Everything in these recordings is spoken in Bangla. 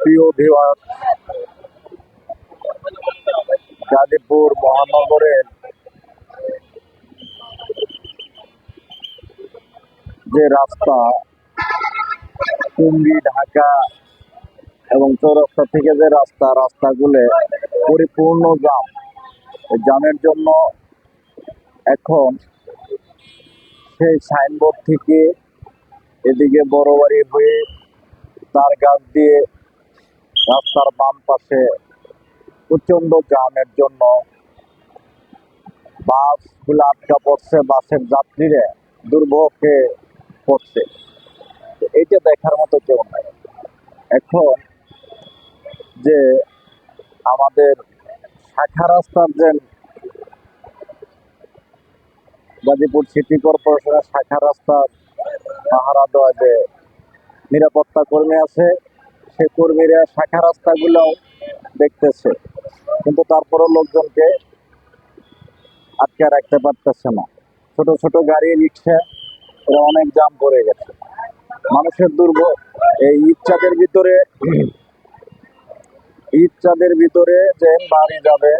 প্রিয় ভিউয়ার গাজীপুর মহানগরের যে রাস্তা, কুমড়ি, ঢাকা এবং চৌরাস্তা থেকে যে রাস্তা, রাস্তাগুলো পরিপূর্ণ জাম। জামের জন্য এখন সেই সাইনবোর্ড থেকে এদিকে বড় বাড়ি হয়ে তার গাছ দিয়ে রাস্তার বাম পাশে প্রচণ্ড জামের জন্য বাস বাসগুলো আটকা পড়ছে, বাসের যাত্রীরা দুর্ভোগে পড়ছে। তো এইটা দেখার মতো কেউ নাই। এখন যে আমাদের শাখা রাস্তার যে গাজীপুর সিটি কর্পোরেশনের শাখা রাস্তার পাহারা দেওয়া যে নিরাপত্তা কর্মী আছে সে কর্মীরা শাখা রাস্তাগুলো দেখতেছে, কিন্তু তারপরও লোকজনকে আটকে রাখতে পারতেছে না। ছোট ছোট গাড়ি, রিক্সা, এরা অনেক জাম পড়ে গেছে। মানুষের দুর্ভোগ, এই চাঁদের ভিতরে চাঁদের ভিতরে যে বাড়ি যাবে,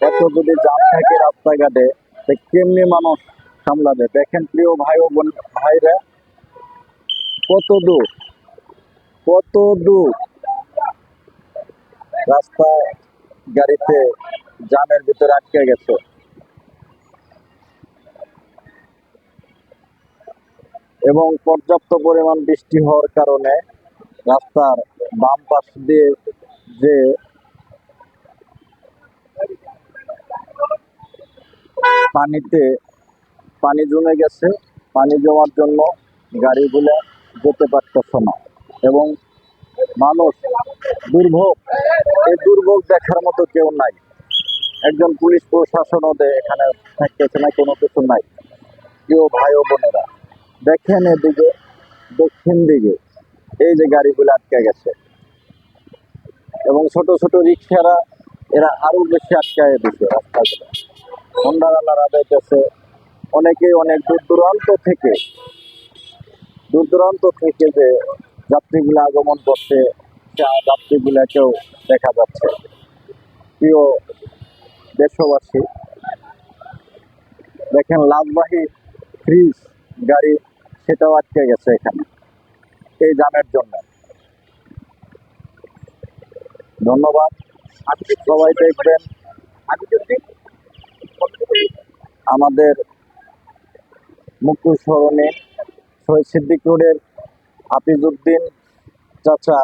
এত যদি জাম থাকে রাস্তাঘাটে, তো কেমনি মানুষ সামলাবে? দেখেন প্রিয় ভাই ও বোন ভাইরা, কত দূর? কত দূর রাস্তায় গাড়িতে জামের ভিতরে আটকে গেছে। এবং পর্যাপ্ত পরিমাণ বৃষ্টি হওয়ার কারণে রাস্তার বাম পাশ দিয়ে যে পানিতে পানি জমে গেছে, পানি জমার জন্য গাড়িগুলো যেতে পারতেছে না। এবং মানুষ দুর্ভোগ, এই দুর্ভোগ দেখার মতো কেউ নাই। একজন পুলিশ প্রশাসনও এখানে থাকতেছে না, কোনো কিছু নাই। কেউ ভাই ও বোনেরা, দেখেন এদিকে, দক্ষিণ দিকে, এই যে গাড়িগুলো আটকে গেছে। এবং ছোট ছোট রিক্সারা, এরা আরও বেশি আটকায় দিছে রাস্তাগুলো। হন্ডারালারা দেখতেছে অনেকেই অনেক দূর দূরান্ত থেকে দূর দূরান্ত থেকে যে যাত্রীগুলো আগমন করছে যাত্রীগুলাকেও দেখা যাচ্ছে। প্রিয় দেশবাসী, দেখেন লাভবাহী ফ্রিজ গাড়ি সেটাও আটকে গেছে এখানে, এই জামের জন্য। ধন্যবাদ। সবাই দেখবেন। আমাদের মুকুল স্মরণে শহীদ সিদ্দিক রোডের হাফিজউদ্দিন চাচা,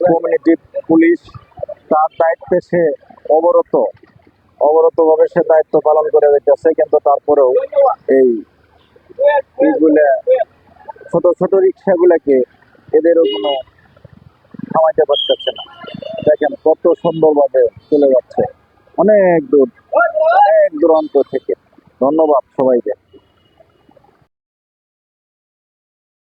কমিউনিটি পুলিশ, তার দায়িত্বে সে অবরত, অবরতভাবে সে দায়িত্ব পালন করে যাইতেছে, কিন্তু তারপরেও এই এইগুলা ছোট ছোট রিক্সাগুলাকে এদেরও কোনো থামাইতে পারতেছে না। দেখেন কত সুন্দরভাবে চলে যাচ্ছে। অনেক দূর, অনেক দূরান্ত থেকে। ধন্যবাদ সবাইকে।